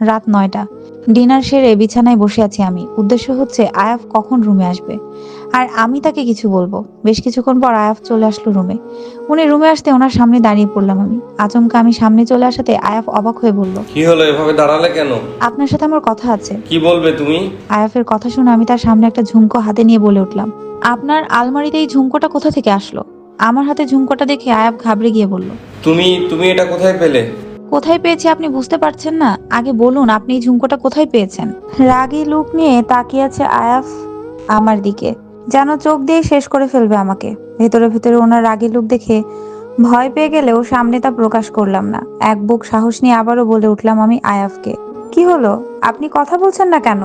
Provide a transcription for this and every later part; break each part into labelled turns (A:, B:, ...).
A: রাত নয়টা। ডিনার সেরে বিছানায় বসে আছি আমি। উদ্দেশ্য হচ্ছে আয়াফ কখন রুমে আসবে। আর আমি তাকে কিছু বলব। বেশ কিছুক্ষণ পর আয়াফ চলে আসলো রুমে। উনি রুমে আসতে ওনার সামনে দাঁড়িয়ে পড়লাম আমি। আচমকা আমি সামনে চলে আসাতে আয়াফ অবাক হয়ে বলল
B: কি হলো এভাবে দাঁড়ালে কেন?
A: আপনার সাথে আমার কথা আছে।
B: কি বলবে তুমি?
A: আয়াফের কথা শুনে আমি তার সামনে একটা ঝুমকো হাতে নিয়ে বলে উঠলাম আপনার আলমারিতে এই ঝুমকোটা কোথা থেকে আসলো? আমার হাতে ঝুমকোটা দেখে আয়াফ ঘাবড়ে গিয়ে বলল
B: তুমি তুমি এটা কোথায় পেলে?
A: কোথায় পেয়েছি আপনি বুঝতে পারছেন না? আগে বলুন আপনি এই ঝুমকোটা কোথায় পেয়েছেন? রাগী লুক নিয়ে তাকিয়ে আছে আয়াফ আমার দিকে। যেন চোখ দিয়ে শেষ করে ফেলবে আমাকে। ভেতরে ভেতরে ওনার রাগী লুক দেখে ভয় পেয়ে গেলেও সামনে তা প্রকাশ করলাম না। এক বুক সাহস নিয়ে আবারও বলে উঠলাম আমি আয়াফকে। কি হলো? আপনি কথা বলছেন না কেন?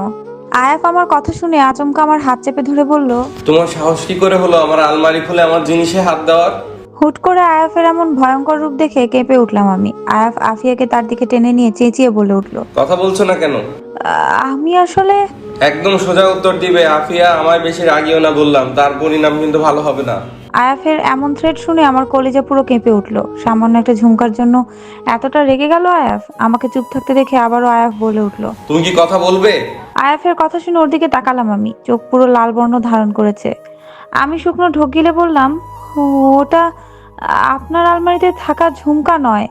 A: আয়াফ আমার কথা শুনে আচমকা আমার হাত চেপে ধরে বলল
B: তোমার সাহস কি করে হলো? আমার আলমারি খুলে আমার জিনিসে হাত দেওয়ার?
A: হুট করে আয়াফের এমন ভয়ঙ্কর রূপ দেখে কেঁপে উঠলাম আমি। আয়াফ আফিয়াকে তার দিকে টেনে নিয়ে চেঁচিয়ে বলে উঠল
B: কথা বলছো না কেন?
A: আমি আসলে
B: একদম সোজা উত্তর দিবে আফিয়া আমায় বেশি রাগিও না বললাম তার পরিণাম কিন্তু ভালো হবে না।
A: আয়াফের এমন থ্রেট শুনে আমার কলেজে পুরো কেঁপে উঠল। সামান্য একটা ঝুমকার জন্য এতটা রেগে গেল আয়াফ? আমাকে চুপ থাকতে দেখে আবারও আয়াফ বলে উঠল
B: তুমি কি কথা বলবে?
A: আয়াফের কথা শুনে ওর দিকে তাকালাম আমি। চোখ পুরো লাল বর্ণ ধারণ করেছে। আমি শুকনো ঢোক গিলে বললাম "ও- ওটা আপনার আলমারিতে থাকা ঝুমকা নয়।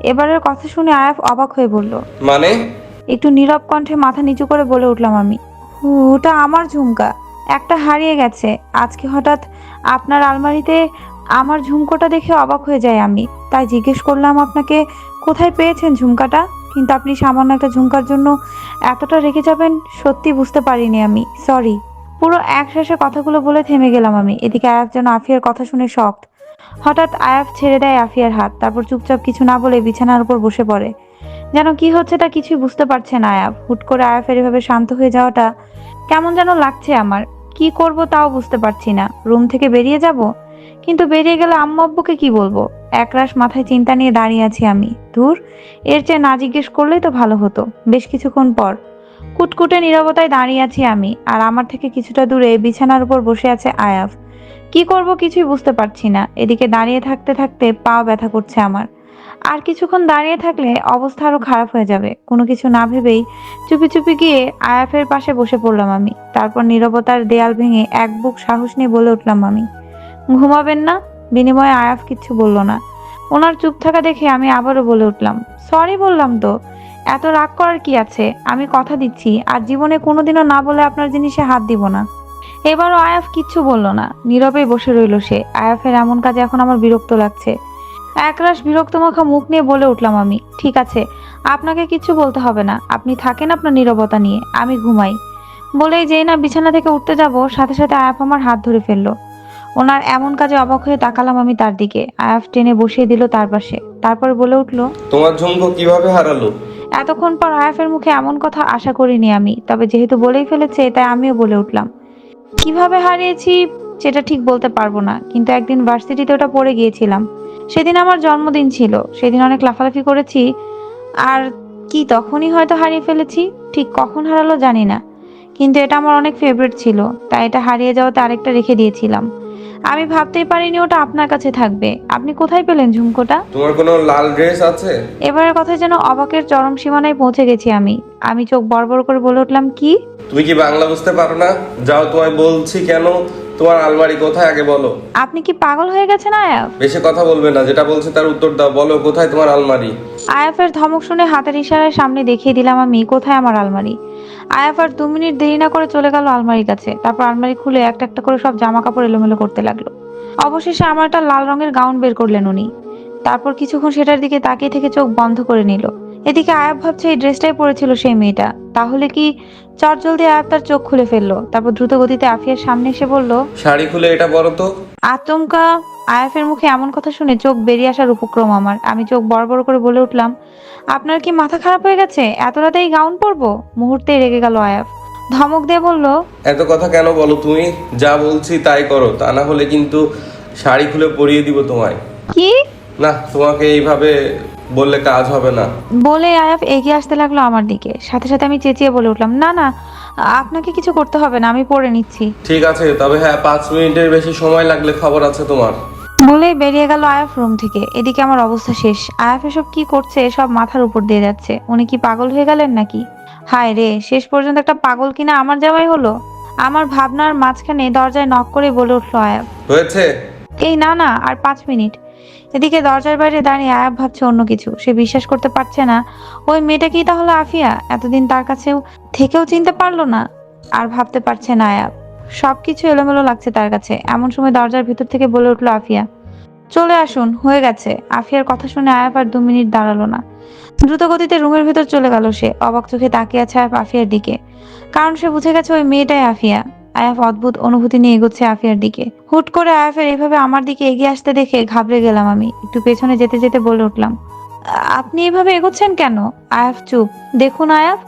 A: এবারের কথা শুনে আয়াফ অবাক হয়ে বলল
B: মানে?
A: একটু নীরব কণ্ঠে মাথা নিচু করে বলে উঠলাম আমি। ওটা আমার ঝুমকা একটা হারিয়ে গেছে। আজকে হঠাৎ আপনার আলমারিতে আমার ঝুমকোটা দেখে অবাক হয়ে যায় আমি। তাই জিজ্ঞেস করলাম আপনাকে কোথায় পেয়েছেন ঝুমকাটা? কিন্তু আপনি সামান্য একটা ঝুমকার জন্য এতটা রেগে যাবেন সত্যি বুঝতে পারিনি আমি। সরি পুরো এক শেষে কথাগুলো বলে থেমে গেলাম আমি। এদিকে আয়াফ যেন আফিয়ার কথা শুনে শক্ট হঠাৎ আয়াফ ছেড়ে দেয় আফিয়ার হাত, তারপর চুপচাপ কিছু না বলে বিছানার উপর বসে পড়ে। যেন কি হচ্ছে তা কিছুই বুঝতে পারছে না আয়াফ। হুট করে আয়াফের এভাবে শান্ত হয়ে যাওয়াটা কেমন যেন লাগছে আমার। কি করব তাও বুঝতে পারছি না। রুম থেকে বেরিয়ে যাব? কিন্তু বেরিয়ে গেলে আম্মু আব্বুকে কি বলব? একরাশ মাথায় চিন্তা নিয়ে দাঁড়িয়ে আছি আমি। দূর এর চেয়ে না জিজ্ঞেস করলেই তো ভালো হতো। বেশ কিছুক্ষণ পর কুটকুটে নীরবতায় দাঁড়িয়ে আছি আমি, আর আমার থেকে কিছুটা দূরে বিছানার উপর বসে আছে আয়াফ। কি করব কিছুই বুঝতে পারছি না। এদিকে দাঁড়িয়ে থাকতে থাকতে পা ব্যথা করছে আমার। আর কিছুক্ষণ দাঁড়িয়ে থাকলে অবস্থা আরও খারাপ হয়ে যাবে। কোনো কিছু না ভেবেই চুপি চুপি গিয়ে আয়াফের পাশে বসে পড়লাম আমি। তারপর নীরবতার দেয়াল ভেঙে এক বুক সাহস নিয়ে বলে উঠলাম আমি। ঘুমাবেন না? বিনিময়ে আয়াফ কিচ্ছু বলল না। ওনার চুপ থাকা দেখে আমি আবারও বলে উঠলাম, সরি বললাম তো। এত রাগ করার কি আছে? আমি কথা দিচ্ছি। আর জীবনে কোনোদিনও না বলে আপনার জিনিসে হাত দিব না। এবারও আয়াফ কিচ্ছু বলল না। নীরবেই বসে রইল সে। আয়াফের এমন কাজে এখন আমার বিরক্ত লাগছে। একরাশ বিরক্ত মাখা মুখ নিয়ে বলে উঠলাম আমি ঠিক আছে আপনাকে কিচ্ছু বলতে হবে না। আপনি থাকেন আপনার নীরবতা নিয়ে। আমি ঘুমাই। বলেই যেই না বিছানা থেকে উঠতে যাব সাথে সাথে আয়াফ আমার হাত ধরে ফেলল। ওনার এমন কাজে অবাক হয়ে তাকালাম আমি তার দিকে। আয়াফ টেনে বসিয়ে দিল তার পাশে। তারপর বলে উঠল
B: তোমার ঝুমকো কীভাবে হারালো?
A: এতক্ষণ পর আয়াফের মুখে এমন কথা আশা করিনি আমি তবে যেহেতু বলেই ফেলেছে তাই আমিও বলে উঠলাম। কীভাবে হারিয়েছি সেটা ঠিক বলতে পারব না কিন্তু একদিন ভার্সিটিতে ওটা পড়ে গিয়েছিলাম। সেদিন আমার জন্মদিন ছিল সেদিন অনেক লাফালাফি করেছি আর কি তখনই হয়তো হারিয়ে ফেলেছি ঠিক কখন হারালো জানি না কিন্তু এটা আমার অনেক ফেভারিট ছিল তাই এটা হারিয়ে যাওয়াতে আরেকটা রেখে দিয়েছিলাম। আমি ভাবতেই পারিনি ওটা আপনার কাছে থাকবে। আপনি কোথায় পেলেন ঝুমকোটা?
B: তোমার কোনো লাল ড্রেস আছে?
A: এবারের কথা যেন অবাকের চরম সীমানায় পৌঁছে গেছি আমি। আমি চোখ বড় করে বলে উঠলাম কি?
B: তুমি কি বাংলা বুঝতে পারো না? যাও তোমায় বলছি কেন? তোমার আলমারি কোথায়? আগে বলো।
A: আপনি কি পাগল হয়ে গেছেন আয়াফ?
B: বেশি কথা বলবে না যেটা বলছে তার উত্তর দাও। বলো কোথায় তোমার আলমারি?
A: আয়াফের ধমক শুনে হাতের ইশারায় সামনে দেখিয়ে দিলাম আমি কোথায় আমার আলমারি? আয়াফ আর দু মিনিট দেরি না করে চলে গেল আলমারির কাছে। তারপর আলমারি খুলে একটা একটা করে সব জামা কাপড় এলোমেলো করতে লাগল। অবশেষে আমার একটা লাল রঙের গাউন বের করলেন উনি। তারপর কিছুক্ষণ সেটার দিকে তাকিয়ে থেকে চোখ বন্ধ করে নিল। এদিকে আয়াব ভাবছে এই ড্রেসটাই পরেছিল সেই মেয়েটা। তাহলে কি চটজলদি আয়াব তার চোখ খুলে ফেলল? তারপর দ্রুত গতিতে আফিয়ার সামনে এসে বলল
B: শাড়ি খুলে এটা পরো তো।
A: আচমকা আয়াফের মুখে এমন কথা শুনে চোখ বেরিয়ে আসার উপক্রম আমার। আমি চোখ বড় বড় করে বলে উঠলাম আপনার কি মাথা খারাপ হয়ে গেছে? এত রাতেই গাউন পরবো? মুহূর্তে রেগে গেল আয়াফ ধমক দিয়ে বলল
B: এত কথা কেন বলো তুমি? যা বলছি তাই করো। তা না হলে কিন্তু শাড়ি খুলে পরিয়ে দিব তোমায়।
A: কি?
B: না তোমাকে এইভাবে বললে কাজ হবে না।
A: বলে আয়াফ এগিয়ে আসতে লাগল আমার দিকে। সাথে সাথে আমি চেঁচিয়ে বলে উঠলাম না না আপনাকে কিছু করতে হবে না আমি পরে নিচ্ছি।
B: ঠিক আছে তবে হ্যাঁ পাঁচ মিনিটের বেশি সময় লাগলে খবর আছে তোমার।
A: বলেই বেরিয়ে গেল আয়াফ রুম থেকে। এদিকে আমার অবস্থা শেষ। আয়াফ এসব কি করছে সব মাথার উপর দিয়ে যাচ্ছে। উনি কি পাগল হয়ে গেলেন নাকি? হায় রে শেষ পর্যন্ত একটা পাগল কিনা আমার জামাই হলো? আমার ভাবনার মাঝখানে দরজায় নক করে বলে উঠল আয়াফ।
B: হয়েছে?
A: এই না না আর পাঁচ মিনিট। এদিকে দরজার বাইরে দাঁড়িয়ে আয়াব ভাবছে অন্য কিছু। সে বিশ্বাস করতে পারছে না, ওই মেয়েটা কি তাহলে আফিয়া? এতদিন তার কাছেও থেকেও চিনতে পারল না। আর ভাবতে পারছে না আয়াব। সবকিছু এলোমেলো লাগছে তার কাছে। এমন সময় দরজার ভিতর থেকে বলে উঠল আফিয়া, চলে আসুন, হয়ে গেছে। আফিয়ার কথা শুনে আয়াব আর দু মিনিট দাঁড়াল না। দ্রুত গতিতে রুমের ভিতর চলে গেল সে। অবাক চোখে তাকিয়ে আছে আফিয়ার দিকে। কারণ সে বুঝে গেছে ওই মেয়েটাই আফিয়া। আয়াফ অদ্ভুত অনুভূতি নিয়ে এগোচ্ছে আফিয়ার দিকে। হুট করে আয়াফের এভাবে আমার দিকে এগিয়ে আসতে দেখে ঘাবড়ে গেলাম আমি। একটু পেছনে যেতে যেতে বলে উঠলাম আপনি এভাবে এগোচ্ছেন কেন? আয়াফ চুপ দেখুন আয়াফ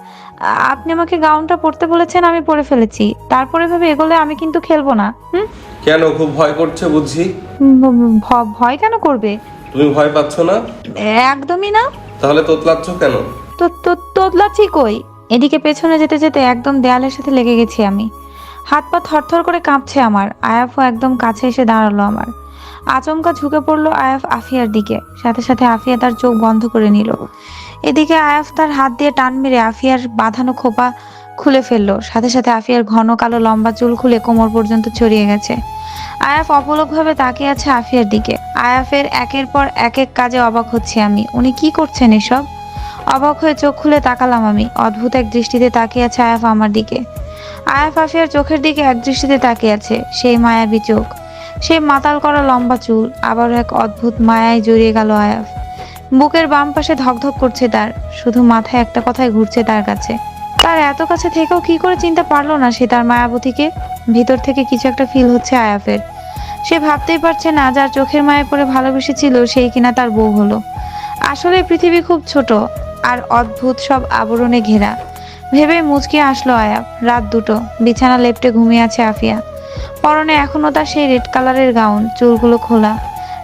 A: আপনি আমাকে গাউনটা পরতে বলেছেন আমি পরে ফেলেছি। তারপর এভাবে এগোলে আমি কিন্তু খেলব না হুম?
B: কেন খুব ভয় করছে বুঝি?
A: ভ- ভয় কেন করবে?
B: তুমি ভয় পাচ্ছ না?
A: একদমই না।
B: তাহলে তোতলাচ্ছ কেন?
A: তো তো তোতলাচ্ছি কই? এদিকে পেছনে যেতে যেতে একদম দেয়ালের সাথে লেগে গেছি আমি। হাত পা থরথর করে কাঁপছে আমার। আয়াফও একদম কাছে এসে দাঁড়াল আমার। আচমকা ঝুঁকে পড়ল আয়াফ আফিয়ার দিকে। সাথে সাথে আফিয়া তার চোখ বন্ধ করে নিল। এদিকে আয়াফ তার হাত দিয়ে টান মেরে আফিয়ার বাঁধানো খোপা খুলে ফেলল। সাথে সাথে আফিয়ার ঘন কালো লম্বা চুল খুলে কোমর পর্যন্ত ছড়িয়ে গেছে। আয়াফ অপলকভাবে তাকিয়ে আছে আফিয়ার দিকে। আয়াফের একের পর এক এক কাজে অবাক হচ্ছি আমি। উনি কি করছেন এসব? অবাক হয়ে চোখ খুলে তাকালাম আমি। অদ্ভুত এক দৃষ্টিতে তাকিয়ে আছে আয়াফ আমার দিকে। আয়াফ আফিয়ার চোখের দিকে এক দৃষ্টিতে তাকিয়ে আছে, সেই মায়াবী চোখ। সে মাতাল করা লম্বা চুল, আবারও এক অদ্ভুত মায়ায় জড়িয়ে গেল আয়াফ। বুকের বাম পাশে ধকধক করছে তার, শুধু মাথায় একটা কথাই ঘুরছে তার কাছে। তার এত কাছে থেকেও কি করে চিনতে পারল না সে তার মায়াবতীকে? ভিতর থেকে কিছু একটা ফিল হচ্ছে আয়াফের। সে ভাবতেই পারছে না যার চোখের মায়ে পড়ে ভালোবেসেছিল সেই কিনা তার বউ হলো। আসলে পৃথিবী খুব ছোট, আর অদ্ভুত সব আবরণে ঘেরা। ভেবে মুচকি আসলো আয়াব রাত দুটো। বিছানা লেপটে ঘুমিয়ে আছে আফিয়া। পরনে এখনও তার সেই রেড কালারের গাউন, চুলগুলো খোলা।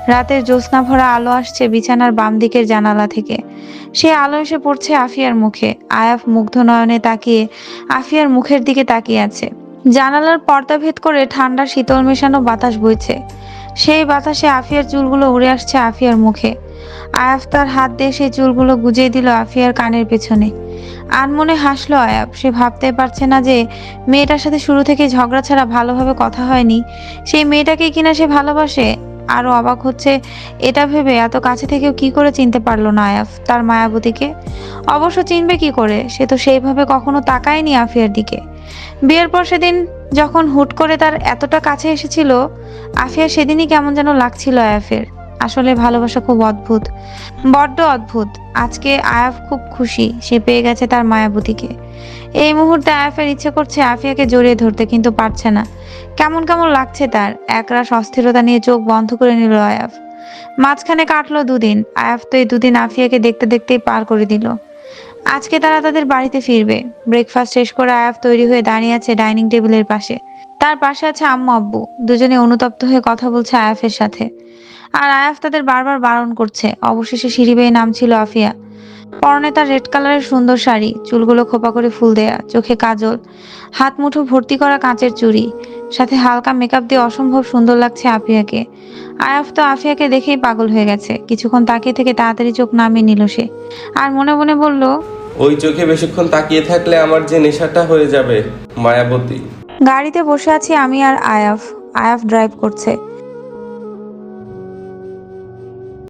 A: রাতের জ্যোৎস্না ভরা আলো আসছে বিছানার বাম দিকের জানালা থেকে। সে আলো এসে পড়ছে আফিয়ার মুখে। আয়াফ মুগ্ধ নয়নে তাকিয়ে আফিয়ার মুখের দিকে তাকিয়ে আছে। জানালার পর্দা ভেদ করে ঠান্ডা শীতল মেশানো বাতাস বইছে। সেই বাতাসে আফিয়ার চুলগুলো উড়ে আসছে আফিয়ার মুখে। আয়াফ তার হাত দিয়ে সেই চুলগুলো গুজিয়ে দিল আফিয়ার কানের পেছনে। আনমনে হাসলো আয়াব সে ভাবতে পারছে না যে মেয়েটার সাথে শুরু থেকে ঝগড়া ছাড়া ভালোভাবে কথা হয়নি। সেই মেয়েটাকে কিনা সে ভালোবাসে। আরও অবাক হচ্ছে এটা ভেবে। এত কাছে থেকেও কি করে চিনতে পারল না আয়াফ তার মায়াবতীকে? অবশ্য চিনবে কি করে? সে তো সেইভাবে কখনো তাকায়নি আফিয়ার দিকে। বিয়ের পর সেদিন যখন হুট করে তার এতটা কাছে এসেছিল আফিয়া সেদিনই কেমন যেন লাগছিল আয়াফের। আসলে ভালোবাসা খুব অদ্ভুত। বড্ড অদ্ভুত। আজকে আয়াফ খুব খুশি। সে পেয়ে গেছে তার মায়াবতীকে। এই মুহূর্তে আয়াফের ইচ্ছে করছে আফিয়াকে জড়িয়ে ধরতে, কিন্তু পারছে না। কেমন কেমন লাগছে তার? একরাশ অস্থিরতা নিয়ে চোখ বন্ধ করে নিল আয়াফ। মাঝখানে কাটলো দুদিন। আয়াফ তো এই দুদিন আফিয়াকে দেখতে দেখতেই পার করে দিল। আজকে তারা তাদের বাড়িতে ফিরবে। ব্রেকফাস্ট শেষ করে আয়াফ তৈরি হয়ে দাঁড়িয়ে আছে ডাইনিং টেবিলের পাশে। তার পাশে আছে আম্মু আব্বু। দুজনে অনুতপ্ত হয়ে কথা বলছে আয়াফের সাথে। আর আয়াফ তাদের বারবার বারণ করছে। অবশেষে সিঁড়ি বেয়ে নামছিল আফিয়া। পরনে তার রেড কালারের সুন্দর শাড়ি। চুলগুলো খোপা করে ফুল দেয়া। চোখে কাজল। হাত মুঠো ভর্তি করা কাঁচের চুড়ি। সাথে হালকা মেকআপ দিয়ে অসম্ভব সুন্দর লাগছে আফিয়াকে। আয়াফ তো আফিয়াকে দেখেই পাগল হয়ে গেছে। কিছুক্ষণ তাকিয়ে থেকে তাড়াতাড়ি চোখ নামিয়ে নিল সে। আর মনে মনে বলল,
B: ওই চোখে বেশিক্ষণ তাকিয়ে থাকলে আমার যে নেশাটা হয়ে যাবে, মায়াবতী।
A: গাড়িতে বসে আছি আমি আর আয়াফ। আয়াফ ড্রাইভ করছে।